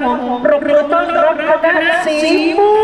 ขอรบเรียต้อนรับคณะสีม่วง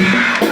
Bye.